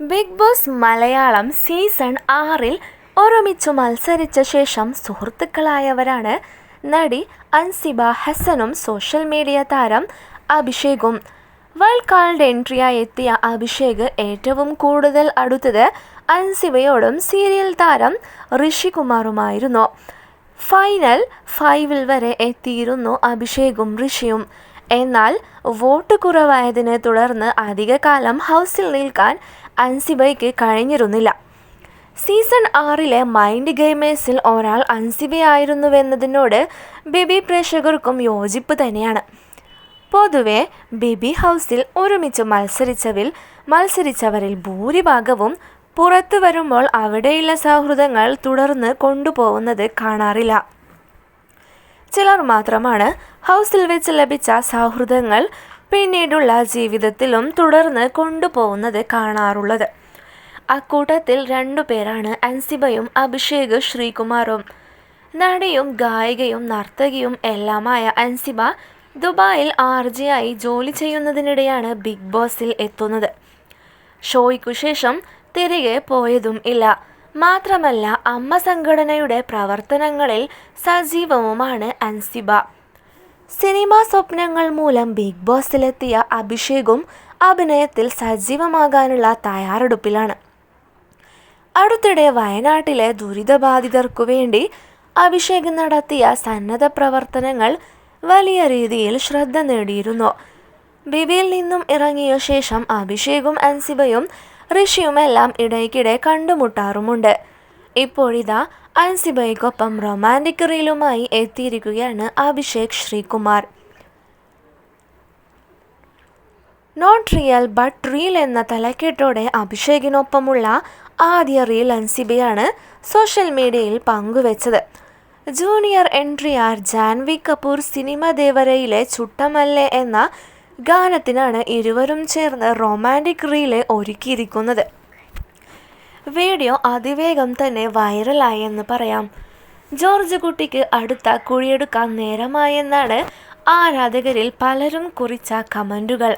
Big boss Malayalam season ആറിൽ ഒരുമിച്ചു മത്സരിച്ച ശേഷം സുഹൃത്തുക്കളായവരാണ് നടി അൻസിബ ഹസനും സോഷ്യൽ മീഡിയ താരം അഭിഷേകും. വേൾഡ് കാൾഡ് എൻട്രിയായി എത്തിയ അഭിഷേക് ഏറ്റവും കൂടുതൽ അടുത്തത് അൻസിബയോടും സീരിയൽ താരം ഋഷികുമാറുമായിരുന്നു. ഫൈനൽ ഫൈവിൽ വരെ എത്തിയിരുന്നു അഭിഷേകും ഋഷിയും. എന്നാൽ വോട്ട് കുറവായതിനെ തുടർന്ന് അധികകാലം ഹൗസിൽ നിൽക്കാൻ അൻസിബയ്ക്ക് കഴിഞ്ഞിരുന്നില്ല. സീസൺ ആറിലെ മൈൻഡ് ഗെയിമേഴ്സിൽ ഒരാൾ അൻസിബയായിരുന്നുവെന്നതിനോട് ബേബി പ്രേക്ഷകർക്കും യോജിപ്പ് തന്നെയാണ്. പൊതുവെ ബേബി ഹൗസിൽ ഒരുമിച്ച് മത്സരിച്ചവിൽ മത്സരിച്ചവരിൽ ഭൂരിഭാഗവും പുറത്തു വരുമ്പോൾ അവിടെയുള്ള സൗഹൃദങ്ങൾ തുടർന്ന് കൊണ്ടുപോകുന്നത് കാണാറില്ല. ചിലർ മാത്രമാണ് ഹൗസിൽ വെച്ച് ലഭിച്ച സൗഹൃദങ്ങൾ പിന്നീടുള്ള ജീവിതത്തിലും തുടർന്ന് കൊണ്ടുപോകുന്നത് കാണാറുള്ളത്. അക്കൂട്ടത്തിൽ രണ്ടുപേരാണ് അൻസിബയും അഭിഷേക് ശ്രീകുമാറും. നടിയും ഗായികയും നർത്തകിയും എല്ലാമായ അൻസിബ ദുബായിൽ ആർജിയായി ജോലി ചെയ്യുന്നതിനിടെയാണ് ബിഗ് ബോസിൽ എത്തുന്നത്. ഷോയ്ക്കു ശേഷം തിരികെ പോയതും ഇല്ല. മാത്രമല്ല അമ്മ സംഘടനയുടെ പ്രവർത്തനങ്ങളിൽ സജീവവുമാണ് അൻസിബ. സിനിമാ സ്വപ്നങ്ങൾ മൂലം ബിഗ് ബോസിലെത്തിയ അഭിഷേകും അഭിനയത്തിൽ സജീവമാകാനുള്ള തയ്യാറെടുപ്പിലാണ്. അടുത്തിടെ വയനാട്ടിലെ ദുരിതബാധിതർക്കു വേണ്ടി അഭിഷേക് നടത്തിയ സന്നദ്ധ പ്രവർത്തനങ്ങൾ വലിയ രീതിയിൽ ശ്രദ്ധ നേടിയിരുന്നു. ബിബിയിൽ നിന്നും ഇറങ്ങിയ ശേഷം അഭിഷേകും അൻസിബയും ഋഷിയുമെല്ലാം ഇടയ്ക്കിടെ കണ്ടുമുട്ടാറുമുണ്ട്. ഇപ്പോഴിതാ അൻസിബയ്ക്കൊപ്പം റൊമാന്റിക് റീലുമായി എത്തിയിരിക്കുകയാണ് Abhishek Sreekumar. Not real but reel എന്ന തലക്കെട്ടോടെ അഭിഷേകിനൊപ്പമുള്ള ആദ്യ റീൽ അൻസിബയാണ് സോഷ്യൽ മീഡിയയിൽ പങ്കുവച്ചത്. Junior N T R Janhvi Kapoor cinema ദേവരയിലെ ചുട്ടമല്ലേ എന്ന ഗാനത്തിനാണ് ഇരുവരും ചേർന്ന് റൊമാന്റിക് റീൽ ഒരുക്കിയിരിക്കുന്നത്. വീഡിയോ അതിവേഗം തന്നെ വൈറലായെന്ന് പറയാം. ജോർജ് കുട്ടിക്ക് അടുത്ത കുഴിയെടുക്കാൻ നേരമായെന്നാണ് ആരാധകരിൽ പലരും കുറിച്ച കമന്റുകൾ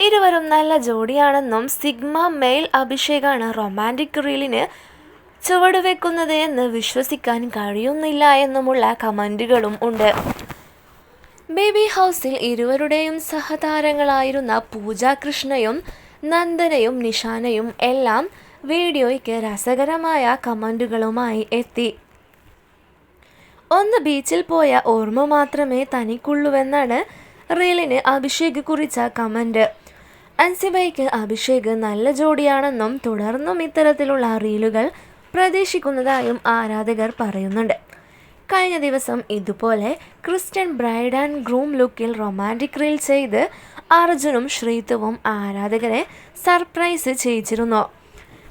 ഇരുവരും നല്ല ജോഡിയാണെന്നും സിഗ്മ മെയിൽ അഭിഷേകാണ് റൊമാന്റിക് റീലിന് ചുവടുവെക്കുന്നത് എന്ന് വിശ്വസിക്കാൻ കഴിയുന്നില്ല എന്നുമുള്ള കമന്റുകളും ഉണ്ട്. ബേബി ഹൗസിൽ ഇരുവരുടെയും സഹതാരങ്ങളായിരുന്ന പൂജ കൃഷ്ണയും നന്ദനയും നിഷാനയും എല്ലാം വീഡിയോയ്ക്ക് രസകരമായ കമന്റുകളുമായി എത്തി. ഒന്ന് ബീച്ചിൽ പോയ ഓർമ്മ മാത്രമേ തനിക്കുള്ളൂവെന്നാണ് റീലിന് അഭിഷേക് കുറിച്ച കമന്റ് അൻസിബയ്ക്ക് അഭിഷേക് നല്ല ജോഡിയാണെന്നും തുടർന്നും ഇത്തരത്തിലുള്ള റീലുകൾ പ്രതീക്ഷിക്കുന്നതായും ആരാധകർ പറയുന്നുണ്ട്. കഴിഞ്ഞ ദിവസം ഇതുപോലെ ക്രിസ്ത്യൻ ബ്രൈഡ് ആൻഡ് ഗ്രൂം ലുക്കിൽ റൊമാന്റിക് റീൽ ചെയ്ത് അർജുനും ശ്രീത്തുവും ആരാധകരെ സർപ്രൈസ് ചെയ്യിച്ചിരുന്നു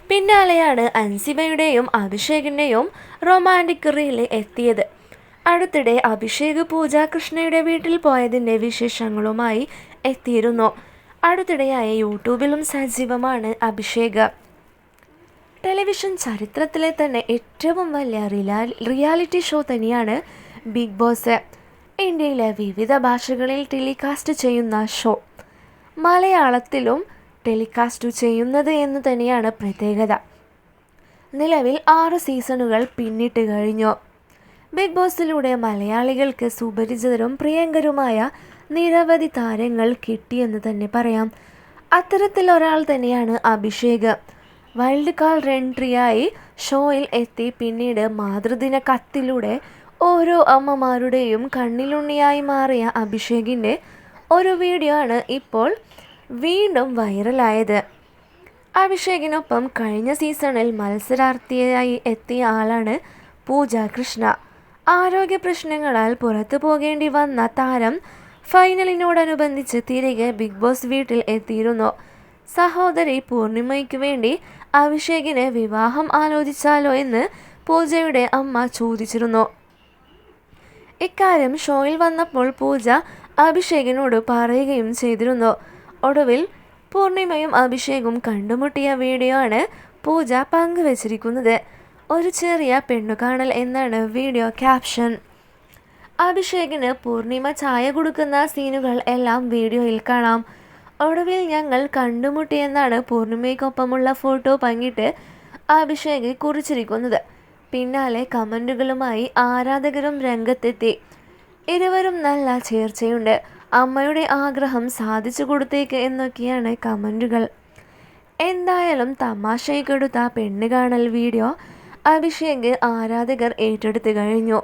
പിന്നാലെയാണ് അൻസിബയുടെയും അഭിഷേകിന്റെയും റൊമാന്റിക് റീൽ എത്തിയത്. അടുത്തിടെ അഭിഷേക് പൂജ കൃഷ്ണയുടെ വീട്ടിൽ പോയതിന്റെ വിശേഷങ്ങളുമായി എത്തിയിരുന്നു. അടുത്തിടെയായ യൂട്യൂബിലും സജീവമാണ് അഭിഷേക്. ടെലിവിഷൻ ചരിത്രത്തിലെ തന്നെ ഏറ്റവും വലിയ റിയാ റിയാലിറ്റി ഷോ തന്നെയാണ് ബിഗ് ബോസ് ഇന്ത്യയിലെ വിവിധ ഭാഷകളിൽ ടെലികാസ്റ്റ് ചെയ്യുന്ന ഷോ മലയാളത്തിലും ടെലികാസ്റ്റ് ചെയ്യുന്നത് എന്ന് തന്നെയാണ് പ്രത്യേകത. നിലവിൽ ആറ് സീസണുകൾ പിന്നിട്ട് കഴിഞ്ഞു. ബിഗ് ബോസിലൂടെ മലയാളികൾക്ക് സുപരിചിതരും പ്രിയങ്കരുമായ നിരവധി താരങ്ങൾ കിട്ടിയെന്ന് തന്നെ പറയാം. അത്തരത്തിലൊരാൾ തന്നെയാണ് അഭിഷേക്. വൈൽഡ് കാൾ എൻട്രിയായി ഷോയിൽ എത്തി പിന്നീട് മാതൃദിന കത്തിലൂടെ ഓരോ അമ്മമാരുടെയും കണ്ണിലുണ്ണിയായി മാറിയ അഭിഷേകിന്റെ ഒരു വീഡിയോ ആണ് ഇപ്പോൾ വീണ്ടും വൈറലായത്. അഭിഷേകിനൊപ്പം കഴിഞ്ഞ സീസണിൽ മത്സരാർത്ഥിയായി എത്തിയ ആളാണ് പൂജ കൃഷ്ണ. ആരോഗ്യ പ്രശ്നങ്ങളാൽ പുറത്തു പോകേണ്ടി വന്ന താരം ഫൈനലിനോടനുബന്ധിച്ച് തിരികെ ബിഗ് ബോസ് വീട്ടിൽ എത്തിയിരുന്നു. സഹോദരി പൂർണിമയ്ക്ക് വേണ്ടി അഭിഷേകിന് വിവാഹം ആലോചിച്ചാലോ എന്ന് പൂജയുടെ അമ്മ ചോദിച്ചിരുന്നു. ഇക്കാര്യം ഷോയിൽ വന്നപ്പോൾ പൂജ അഭിഷേകിനോട് പറയുകയും ചെയ്തിരുന്നു. ഒടുവിൽ പൂർണിമയും അഭിഷേകും കണ്ടുമുട്ടിയ വീഡിയോ ആണ് പൂജ പങ്കുവച്ചിരിക്കുന്നത്. ഒരു ചെറിയ പെണ്ണുകാണൽ എന്നാണ് വീഡിയോ ക്യാപ്ഷൻ. അഭിഷേകിന് പൂർണിമ ചായ കൊടുക്കുന്ന സീനുകൾ എല്ലാം വീഡിയോയിൽ കാണാം. ഒടുവിൽ ഞങ്ങൾ കണ്ടുമുട്ടിയെന്നാണ് പൂർണിമയ്ക്കൊപ്പമുള്ള ഫോട്ടോ പങ്കിട്ട് അഭിഷേക് കുറിച്ചിരിക്കുന്നത്. പിന്നാലെ കമന്റുകളുമായി ആരാധകരും രംഗത്തെത്തി. ഇരുവരും നല്ല ചേർച്ചയുണ്ട്. അമ്മയുടെ ആഗ്രഹം സാധിച്ചു കൊടുത്തേക്ക് എന്നൊക്കെയാണ് കമന്റുകൾ എന്തായാലും തമാശയ്ക്കെടുത്ത പെണ്ണ് കാണൽ വീഡിയോ അഭിഷേക് ആരാധകർ ഏറ്റെടുത്തു കഴിഞ്ഞു.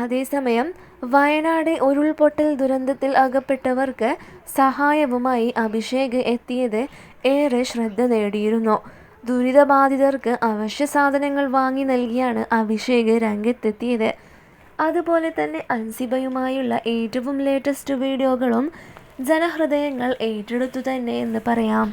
അതേസമയം വയനാട് ഉരുൾപൊട്ടൽ ദുരന്തത്തിൽ അകപ്പെട്ടവർക്ക് സഹായവുമായി അഭിഷേക് എത്തിയത് ഏറെ ശ്രദ്ധ നേടിയിരുന്നു. ദുരിതബാധിതർക്ക് അവശ്യ സാധനങ്ങൾ വാങ്ങി നൽകിയാണ് അഭിഷേക് രംഗത്തെത്തിയത്. അതുപോലെ തന്നെ അൻസിബയുമായുള്ള ഏറ്റവും ലേറ്റസ്റ്റ് വീഡിയോകളും ജനഹൃദയങ്ങൾ ഏറ്റെടുത്തു തന്നെ എന്ന് പറയാം.